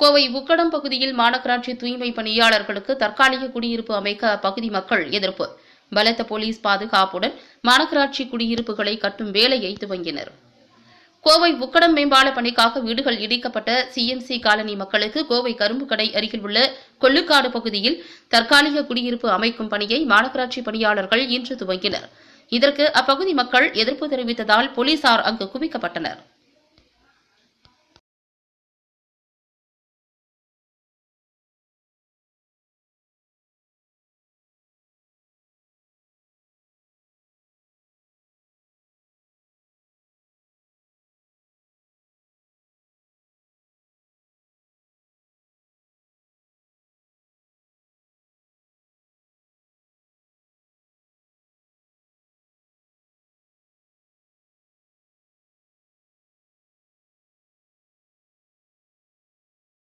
கோவை உக்கடம் பகுதியில் மாநகராட்சி தூய்மை பணியாளர்களுக்கு தற்காலிக குடியிருப்பு அமைக்க அப்பகுதி மக்கள் எதிர்ப்பு. பலத்த போலீஸ் பாதுகாப்புடன் மாநகராட்சி குடியிருப்புகளை கட்டும் வேலையை துவங்கினர். கோவை உக்கடம் மேம்பால பணிக்காக வீடுகள் இடிக்கப்பட்ட சிஎம்சி காலனி மக்களுக்கு கோவை கரும்பு கடை அருகில் உள்ள கொள்ளுக்காடு பகுதியில் தற்காலிக குடியிருப்பு அமைக்கும் பணியை மாநகராட்சி பணியாளர்கள் இன்று துவங்கினர். இதற்கு அப்பகுதி மக்கள் எதிர்ப்பு தெரிவித்ததால் போலீசார் அங்கு குவிக்கப்பட்டனர்.